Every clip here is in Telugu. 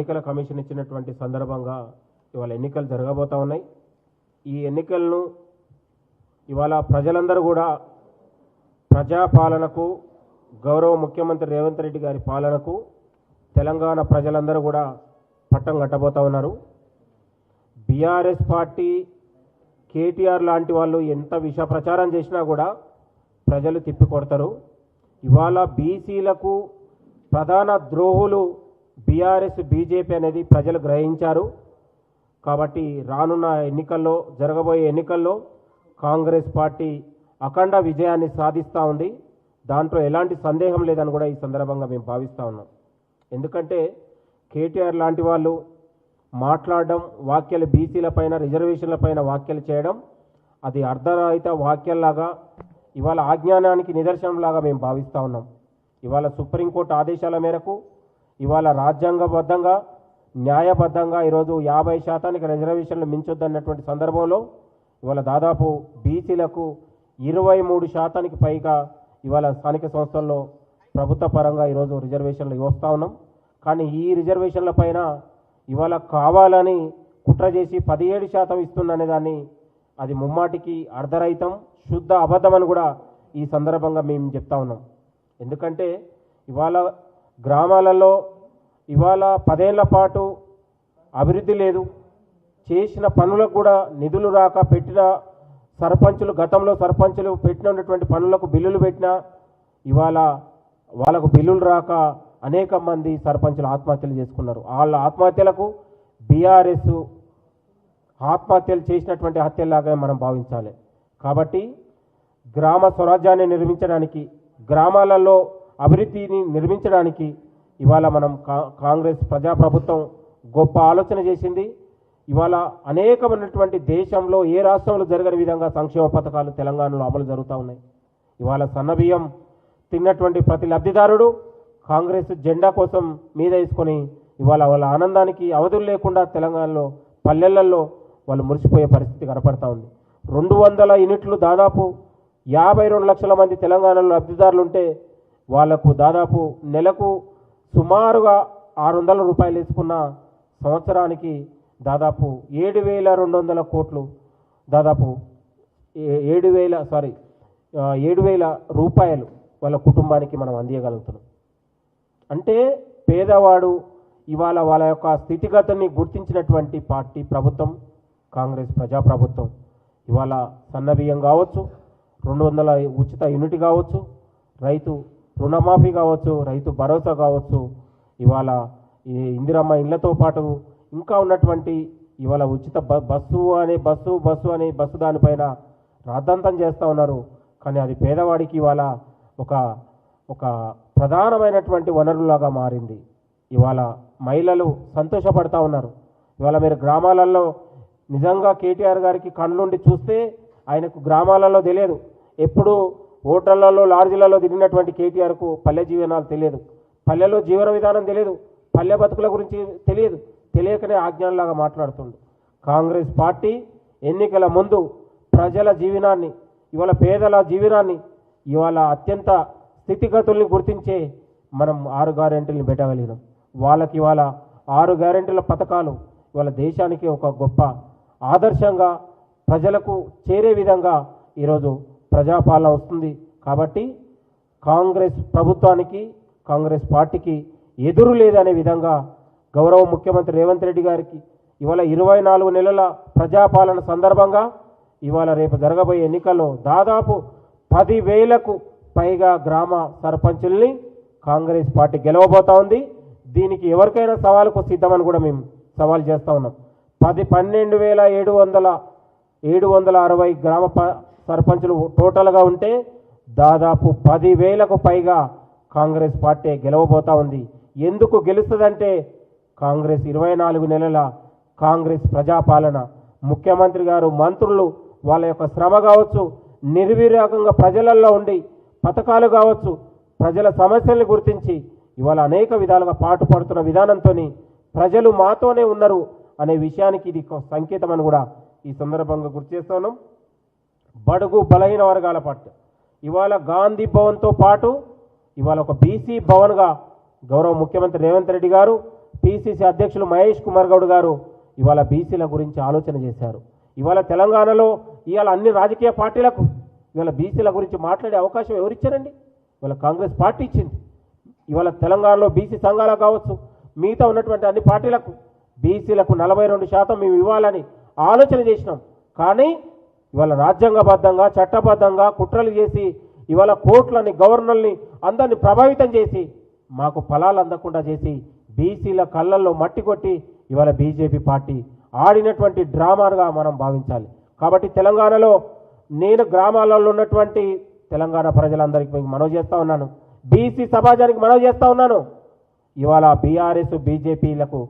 ఎన్నికల కమిషన్ ఇచ్చినటువంటి సందర్భంగా ఇవాళ ఎన్నికలు జరగబోతా ఉన్నాయి. ఈ ఎన్నికలను ఇవాళ ప్రజలందరూ కూడా ప్రజాపాలనకు గౌరవ ముఖ్యమంత్రి రేవంత్ రెడ్డి గారి పాలనకు తెలంగాణ ప్రజలందరూ కూడా పట్టం కట్టబోతా ఉన్నారు. బీఆర్ఎస్ పార్టీ కేటీఆర్ లాంటి వాళ్ళు ఎంత విష ప్రచారం చేసినా కూడా ప్రజలు తిప్పికొడతారు ఇవాళ బీసీలకు ప్రధాన ద్రోహులు బీఆర్ఎస్ బీజేపీ అనేది ప్రజలు గ్రహించారు. కాబట్టి రానున్న ఎన్నికల్లో జరగబోయే ఎన్నికల్లో కాంగ్రెస్ పార్టీ అఖండ విజయాన్ని సాధిస్తూ ఉంది. దాంట్లో ఎలాంటి సందేహం లేదని కూడా ఈ సందర్భంగా మేము భావిస్తూ ఉన్నాం. ఎందుకంటే కేటీఆర్ లాంటి వాళ్ళు మాట్లాడడం వాక్యాలు బీసీల పైన రిజర్వేషన్ల పైన వ్యాఖ్యలు చేయడం అది అర్ధరహిత వాక్యల్లాగా ఇవాళ ఆజ్ఞానానికి నిదర్శనంలాగా మేము భావిస్తూ ఉన్నాం. ఇవాళ సుప్రీంకోర్టు ఆదేశాల మేరకు ఇవాళ రాజ్యాంగబద్ధంగా న్యాయబద్ధంగా ఈరోజు యాభై శాతానికి రిజర్వేషన్లు మించొద్దన్నటువంటి సందర్భంలో ఇవాళ దాదాపు బీసీలకు ఇరవై మూడు శాతానికి పైగా ఇవాళ స్థానిక సంస్థల్లో ప్రభుత్వ పరంగా ఈరోజు రిజర్వేషన్లు ఇవ్వస్తూ ఉన్నాం. కానీ ఈ రిజర్వేషన్ల పైన ఇవాళ కావాలని కుట్ర చేసి పదిహేడు శాతం ఇస్తుందనే దాన్ని అది ముమ్మాటికి అర్ధరహితం శుద్ధ అబద్ధం అని కూడా ఈ సందర్భంగా మేము చెప్తా ఉన్నాం. ఎందుకంటే ఇవాళ గ్రామాలలో ఇవాళ పదేళ్ళ పాటు అభివృద్ధి లేదు. చేసిన పనులకు కూడా నిధులు రాక పెట్టిన సర్పంచులు గతంలో సర్పంచులు పెట్టినటువంటి పనులకు బిల్లులు పెట్టినా ఇవాళ వాళ్ళకు బిల్లులు రాక అనేక మంది సర్పంచులు ఆత్మహత్యలు చేసుకున్నారు. వాళ్ళ ఆత్మహత్యలకు బీఆర్ఎస్ ఆత్మహత్యలు చేసినటువంటి హత్యలాగా మనం భావించాలి. కాబట్టి గ్రామ స్వరాజ్యాన్ని నిర్మించడానికి గ్రామాలలో అభివృద్ధిని నిర్మించడానికి ఇవాళ మనం కా- కాంగ్రెస్ ప్రజాప్రభుత్వం గొప్ప ఆలోచన చేసింది. ఇవాళ అనేకమైనటువంటి దేశంలో ఏ రాష్ట్రంలో జరగని విధంగా సంక్షేమ పథకాలు తెలంగాణలో అమలు జరుగుతూ ఉన్నాయి. ఇవాళ సన్నబియ్యం తిన్నటువంటి ప్రతి లబ్ధిదారుడు కాంగ్రెస్ జెండా కోసం మీద వేసుకొని ఇవాళ వాళ్ళ ఆనందానికి అవధులు లేకుండా తెలంగాణలో పల్లెలలో వాళ్ళు మురిసిపోయే పరిస్థితి కనపడతా ఉంది. రెండు వందల యూనిట్లు దాదాపు యాభై రెండు లక్షల మంది తెలంగాణలో లబ్ధిదారులు ఉంటే వాళ్ళకు దాదాపు నెలకు సుమారుగా ఆరు వందల రూపాయలు వేసుకున్న సంవత్సరానికి దాదాపు ఏడు వేల రెండు వందల కోట్లు దాదాపు ఏ- ఏడు వేల సారీ ఏడు వేల రూపాయలు వాళ్ళ కుటుంబానికి మనం అందియగలుగుతున్నాం. అంటే పేదవాడు ఇవాళ వాళ్ళ యొక్క స్థితిగతిని గుర్తించినటువంటి పార్టీ ప్రభుత్వం కాంగ్రెస్ ప్రజాప్రభుత్వం ఇవాళ సన్నబియ్యం కావచ్చు రెండు వందల ఉచిత యూనిట్ కావచ్చు రైతు రుణమాఫీ కావచ్చు రైతు భరోసా కావచ్చు ఇవాళ ఈ ఇందిరమ్మ ఇళ్ళతో పాటు ఇంకా ఉన్నటువంటి ఇవాళ ఉచిత బ- బస్సు అనే బస్సు బస్సు అనే బస్సు దానిపైన రాద్ధాంతం చేస్తూ ఉన్నారు. కానీ అది పేదవాడికి ఇవాళ ఒక ఒక ప్రధానమైనటువంటి వనరులాగా మారింది. ఇవాళ మహిళలు సంతోషపడతా ఉన్నారు. ఇవాళ మీరు గ్రామాలలో నిజంగా కేటీఆర్ గారికి కళ్ళుండి చూస్తే ఆయనకు గ్రామాలలో తెలియదు. ఎప్పుడు హోటళ్ళలో లాడ్జీలలో తిరిగినటువంటి కేటీఆర్కు పల్లె జీవనాలు తెలియదు. పల్లెలో జీవన విధానం తెలియదు. పల్లె బతుకుల గురించి తెలియదు. తెలియకనే ఆజ్ఞానలాగా మాట్లాడుతుండు. కాంగ్రెస్ పార్టీ ఎన్నికల ముందు ప్రజల జీవనాన్ని ఇవాళ పేదల జీవనాన్ని ఇవాళ అత్యంత స్థితిగతుల్ని గుర్తించే మనం ఆరు గ్యారెంటీలను పెట్టగలిగినాం. వాళ్ళకి ఇవాళ ఆరు గ్యారెంటీల పథకాలు ఇవాళ దేశానికి ఒక గొప్ప ఆదర్శంగా ప్రజలకు చేరే విధంగా ఈరోజు ప్రజాపాలన వస్తుంది. కాబట్టి కాంగ్రెస్ ప్రభుత్వానికి కాంగ్రెస్ పార్టీకి ఎదురు లేదనే విధంగా గౌరవ ముఖ్యమంత్రి రేవంత్ రెడ్డి గారికి ఇవాళ ఇరవై నాలుగు నెలల ప్రజాపాలన సందర్భంగా ఇవాళ రేపు జరగబోయే ఎన్నికల్లో దాదాపు పదివేలకు పైగా గ్రామ సర్పంచుల్ని కాంగ్రెస్ పార్టీ గెలవబోతా ఉంది. దీనికి ఎవరికైనా సవాలుకు సిద్ధమని కూడా మేము సవాల్ చేస్తా ఉన్నాం. పది పన్నెండు వేల ఏడు వందల ఏడు వందల అరవై గ్రామ ప- సర్పంచులు టోటల్గా ఉంటే దాదాపు పదివేలకు పైగా కాంగ్రెస్ పార్టీ గెలవబోతా ఉంది. ఎందుకు గెలుస్తుందంటే కాంగ్రెస్ ఇరవై నాలుగు నెలల కాంగ్రెస్ ప్రజాపాలన. ముఖ్యమంత్రి గారు మంత్రులు వాళ్ళ యొక్క శ్రమ కావచ్చు నిర్విరాగంగా ప్రజలలో ఉండి పథకాలు కావచ్చు ప్రజల సమస్యల్ని గుర్తించి ఇవాళ అనేక విధాలుగా పాటుపడుతున్న విధానంతో ప్రజలు మాతోనే ఉన్నారు అనే విషయానికి ఇది ఒక సంకేతం అని కూడా ఈ సందర్భంగా గుర్తు చేస్తున్నాం బడుగు బలహీన వర్గాల పట్ల ఇవాళ గాంధీ భవన్తో పాటు ఇవాళ ఒక బీసీ భవన్గా గౌరవ ముఖ్యమంత్రి రేవంత్ రెడ్డి గారు పిసిసి అధ్యక్షులు మహేష్ కుమార్ గౌడ్ గారు ఇవాళ బీసీల గురించి ఆలోచన చేశారు. ఇవాళ తెలంగాణలో ఇవాళ అన్ని రాజకీయ పార్టీలకు ఇవాళ బీసీల గురించి మాట్లాడే అవకాశం ఎవరిచ్చారండి? ఇవాళ కాంగ్రెస్ పార్టీ ఇచ్చింది. ఇవాళ తెలంగాణలో బీసీ సంఘాలకు కావచ్చు మిగతా ఉన్నటువంటి అన్ని పార్టీలకు బీసీలకు నలభై రెండు శాతం మేము ఇవ్వాలని ఆలోచన చేసినాం. కానీ ఇవాళ రాజ్యాంగబద్ధంగా చట్టబద్ధంగా కుట్రలు చేసి ఇవాళ కోర్టులని గవర్నర్ని అందరిని ప్రభావితం చేసి మాకు ఫలాలు అందకుండా చేసి బీసీల కళ్ళల్లో మట్టి కొట్టి ఇవాళ బీజేపీ పార్టీ ఆడినటువంటి డ్రామాగా మనం భావించాలి. కాబట్టి తెలంగాణలో నేను గ్రామాలలో ఉన్నటువంటి తెలంగాణ ప్రజలందరికీ మనవి చేస్తూ ఉన్నాను. బీసీ సమాజానికి మనవి చేస్తూ ఉన్నాను. ఇవాళ బీఆర్ఎస్ బీజేపీలకు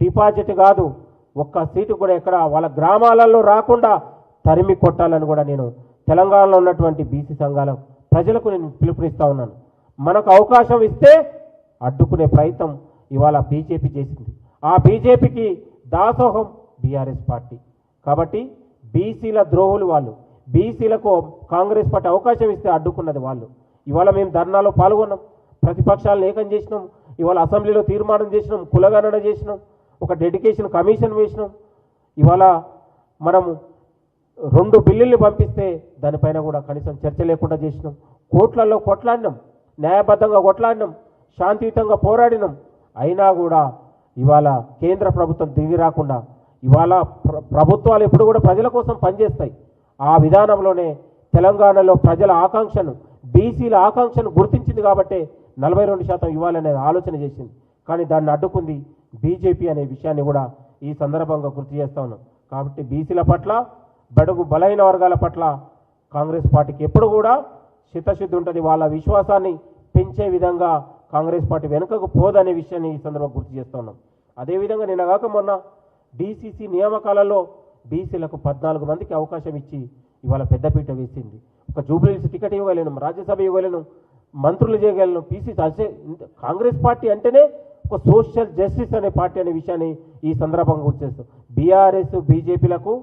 డిపాజిట్ కాదు ఒక్క సీటు కూడా ఎక్కడ? వాళ్ళ గ్రామాలలో రాకుండా తరిమి కొట్టాలని కూడా నేను తెలంగాణలో ఉన్నటువంటి బీసీ సంఘాల ప్రజలకు నేను పిలుపునిస్తా ఉన్నాను. మనకు అవకాశం ఇస్తే అడ్డుకునే ప్రయత్నం ఇవాళ బీజేపీ చేసింది. ఆ బీజేపీకి దాసోహం బీఆర్ఎస్ పార్టీ. కాబట్టి బీసీల ద్రోహులు వాళ్ళు బీసీలకు కాంగ్రెస్ పార్టీ అవకాశం ఇస్తే అడ్డుకున్నది వాళ్ళు. ఇవాళ మేము ధర్నాలో పాల్గొన్నాం. ప్రతిపక్షాలను ఏకం చేసినాం. ఇవాళ అసెంబ్లీలో తీర్మానం చేసినాం. కులగణన చేసినాం. ఒక డెడికేషన్ కమిషన్ వేసినాం. ఇవాళ మనము రెండు బిల్లుల్ని పంపిస్తే దానిపైన కూడా కనీసం చర్చ లేకుండా చేసినాం. కోట్లలో కొట్లాడినాం. న్యాయబద్ధంగా కొట్లాడినాం. శాంతియుతంగా పోరాడినాం. అయినా కూడా ఇవాళ కేంద్ర ప్రభుత్వం దిగి రాకుండా ఇవాళ ప్ర- ప్రభుత్వాలు ఎప్పుడు కూడా ప్రజల కోసం పనిచేస్తాయి. ఆ విధానంలోనే తెలంగాణలో ప్రజల ఆకాంక్షను బీసీల ఆకాంక్షను గుర్తించింది కాబట్టి నలభై రెండు శాతం ఇవ్వాలనేది ఆలోచన చేసింది. కానీ దాన్ని అడ్డుకుంది బీజేపీ అనే విషయాన్ని కూడా ఈ సందర్భంగా గుర్తు చేస్తా ఉన్నాం. కాబట్టి బీసీల పట్ల బడుగు బలైన వర్గాల పట్ల కాంగ్రెస్ పార్టీకి ఎప్పుడు కూడా చిత్తశుద్ధి ఉంటుంది. వాళ్ళ విశ్వాసాన్ని పెంచే విధంగా కాంగ్రెస్ పార్టీ వెనుకకు పోదనే విషయాన్ని ఈ సందర్భంగా గుర్తు చేస్తున్నాం అదేవిధంగా నిన్నగాక మొన్న డీసీసీ నియామకాలలో బీసీలకు పద్నాలుగు మందికి అవకాశం ఇచ్చి ఇవాళ పెద్దపీట వేసింది. ఒక జూబ్లీస్ టికెట్ ఇవ్వగలను రాజ్యసభ ఇవ్వగలను మంత్రులు చేయగలను పీసీ కాంగ్రెస్ పార్టీ అంటేనే ఒక సోషల్ జస్టిస్ అనే పార్టీ అనే విషయాన్ని ఈ సందర్భంగా గుర్తు చేస్తాం. బీఆర్ఎస్ బీజేపీలకు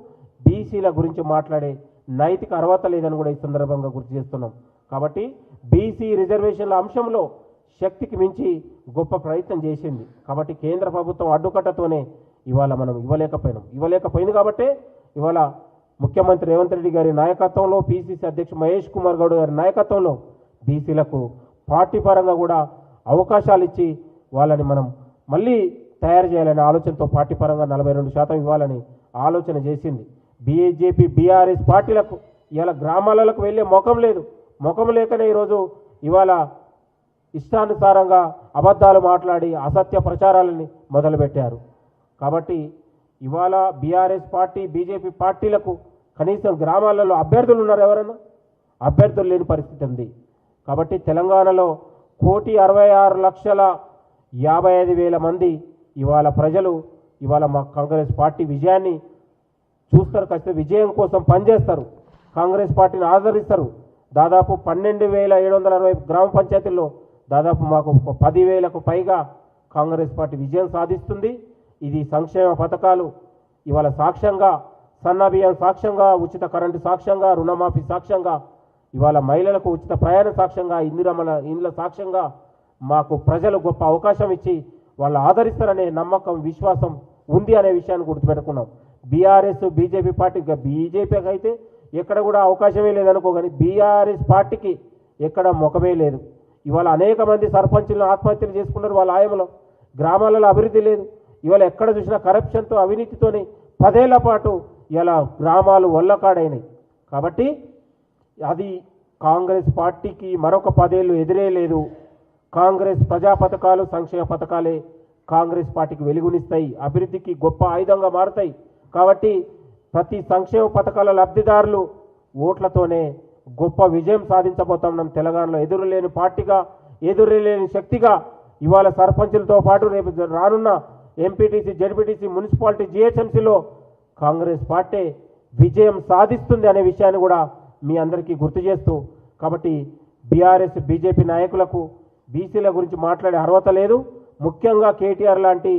బీసీల గురించి మాట్లాడే నైతిక అర్హత లేదని కూడా ఈ సందర్భంగా గుర్తు చేస్తున్నాం. కాబట్టి బీసీ రిజర్వేషన్ల అంశంలో శక్తికి మించి గొప్ప ప్రయత్నం చేసింది. కాబట్టి కేంద్ర ప్రభుత్వం అడ్డుకట్టతోనే ఇవాళ మనం ఇవ్వలేకపోయినాం. ఇవ్వలేకపోయింది కాబట్టే ఇవాళ ముఖ్యమంత్రి రేవంత్ రెడ్డి గారి నాయకత్వంలో పీసీసీ అధ్యక్షుడు మహేష్ కుమార్ గౌడ్ గారి నాయకత్వంలో బీసీలకు పార్టీ పరంగా కూడా అవకాశాలు ఇచ్చి వాళ్ళని మనం మళ్ళీ తయారు చేయాలనే ఆలోచనతో పార్టీ పరంగా నలభై రెండు శాతం ఇవ్వాలని ఆలోచన చేసింది. బీజేపీ బీఆర్ఎస్ పార్టీలకు ఇవాళ గ్రామాలకు వెళ్ళే ముఖం లేదు. ముఖం లేకనే ఈరోజు ఇవాళ ఇష్టానుసారంగా అబద్ధాలు మాట్లాడి అసత్య ప్రచారాలని మొదలుపెట్టారు. కాబట్టి ఇవాళ బీఆర్ఎస్ పార్టీ బీజేపీ పార్టీలకు కనీసం గ్రామాలలో అభ్యర్థులు ఉన్నారు ఎవరైనా అభ్యర్థులు లేని పరిస్థితి ఉంది. కాబట్టి తెలంగాణలో కోటి అరవై ఆరు లక్షల యాభై ఐదు వేల మంది ఇవాళ ప్రజలు ఇవాళ మా కాంగ్రెస్ పార్టీ విజయాన్ని చూస్తారు ఖచ్చితంగా. విజయం కోసం పనిచేస్తారు. కాంగ్రెస్ పార్టీని ఆదరిస్తారు. దాదాపు పన్నెండు వేల ఏడు వందల అరవై గ్రామ పంచాయతీల్లో దాదాపు మాకు పదివేలకు పైగా కాంగ్రెస్ పార్టీ విజయం సాధిస్తుంది. ఇది సంక్షేమ పథకాలు. ఇవాళ సాక్ష్యంగా సన్నబియ్యం సాక్ష్యంగా ఉచిత కరెంటు సాక్ష్యంగా రుణమాఫీ సాక్ష్యంగా ఇవాళ మహిళలకు ఉచిత ప్రయాణ సాక్ష్యంగా ఇందిరమ్మల ఇండ్ల సాక్ష్యంగా మాకు ప్రజలు గొప్ప అవకాశం ఇచ్చి వాళ్ళు ఆదరిస్తారనే నమ్మకం విశ్వాసం ఉంది అనే విషయాన్ని గుర్తుపెట్టుకున్నాం. బీఆర్ఎస్ బీజేపీ పార్టీ బీజేపీకి అయితే ఎక్కడ కూడా అవకాశమే లేదనుకో కానీ బీఆర్ఎస్ పార్టీకి ఎక్కడ ముఖమే లేదు. ఇవాళ అనేక మంది సర్పంచులను ఆత్మహత్యలు చేసుకున్నారు వాళ్ళ ఆయంలో. గ్రామాలలో అభివృద్ధి లేదు. ఇవాళ ఎక్కడ చూసినా కరప్షన్తో అవినీతితోని పదేళ్ళ పాటు ఇలా గ్రామాలు వల్లకాడైనాయి కాబట్టి అది కాంగ్రెస్ పార్టీకి మరొక పదేళ్ళు ఎదురే లేదు. కాంగ్రెస్ ప్రజా పథకాలు సంక్షేమ పథకాలే కాంగ్రెస్ పార్టీకి వెలుగునిస్తాయి. అభివృద్ధికి గొప్ప ఆయుధంగా మారుతాయి. కాబట్టి ప్రతి సంక్షేమ పథకాల లబ్ధిదారులు ఓట్లతోనే గొప్ప విజయం సాధించబోతున్నాం. తెలంగాణలో ఎదురులేని పార్టీగా ఎదురులేని శక్తిగా ఇవాళ సర్పంచులతో పాటు రేపు రానున్న ఎంపీటీసీ జడ్పీటీసీ మున్సిపాలిటీ జిహెచ్ఎంసీలో కాంగ్రెస్ పార్టీ విజయం సాధిస్తుంది అనే విషయాన్ని కూడా మీ అందరికీ గుర్తు చేస్తూ కాబట్టి బీఆర్ఎస్ బీజేపీ నాయకులకు బీసీల గురించి మాట్లాడే అర్హత లేదు. ముఖ్యంగా కేటీఆర్ లాంటి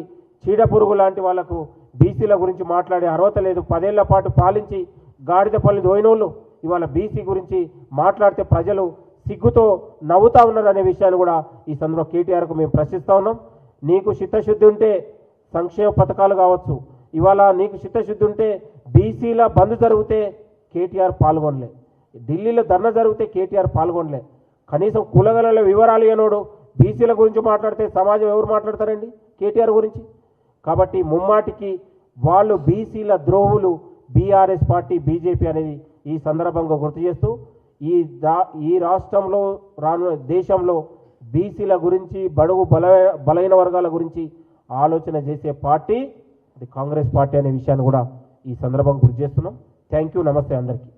చీడపురుగు లాంటి వాళ్ళకు బీసీల గురించి మాట్లాడే అర్హత లేదు. పదేళ్ళ పాటు పాలించి గాడిద పల్లి దోయినోళ్ళు. ఇవాళ బీసీ గురించి మాట్లాడితే ప్రజలు సిగ్గుతో నవ్వుతా ఉన్నారు అనే విషయాన్ని కూడా ఈ సందర్భంలో కేటీఆర్కు మేము ప్రశ్నిస్తా ఉన్నాం. నీకు చిత్తశుద్ధి ఉంటే సంక్షేమ పథకాలు కావచ్చు. ఇవాళ నీకు చిత్తశుద్ధి ఉంటే బీసీల బంద్ జరిగితే కేటీఆర్ పాల్గొనలే. ఢిల్లీలో ధర్నా జరిగితే కేటీఆర్ పాల్గొనలే. కనీసం కులగల వివరాలు ఏనోడు బీసీల గురించి మాట్లాడితే సమాజం ఎవరు మాట్లాడతారండి? కేటీఆర్ గురించి? కాబట్టి ముమ్మాటికి వాళ్ళు బీసీల ద్రోహులు బీఆర్ఎస్ పార్టీ బీజేపీ అనేది ఈ సందర్భంగా గుర్తు చేస్తూ ఈ దా ఈ రాష్ట్రంలో రాను దేశంలో బీసీల గురించి బడుగు బల బలైన వర్గాల గురించి ఆలోచన చేసే పార్టీ అది కాంగ్రెస్ పార్టీ అనే విషయాన్ని కూడా ఈ సందర్భంగా గుర్తు చేస్తున్నాం. థ్యాంక్ యూ నమస్తే అందరికీ.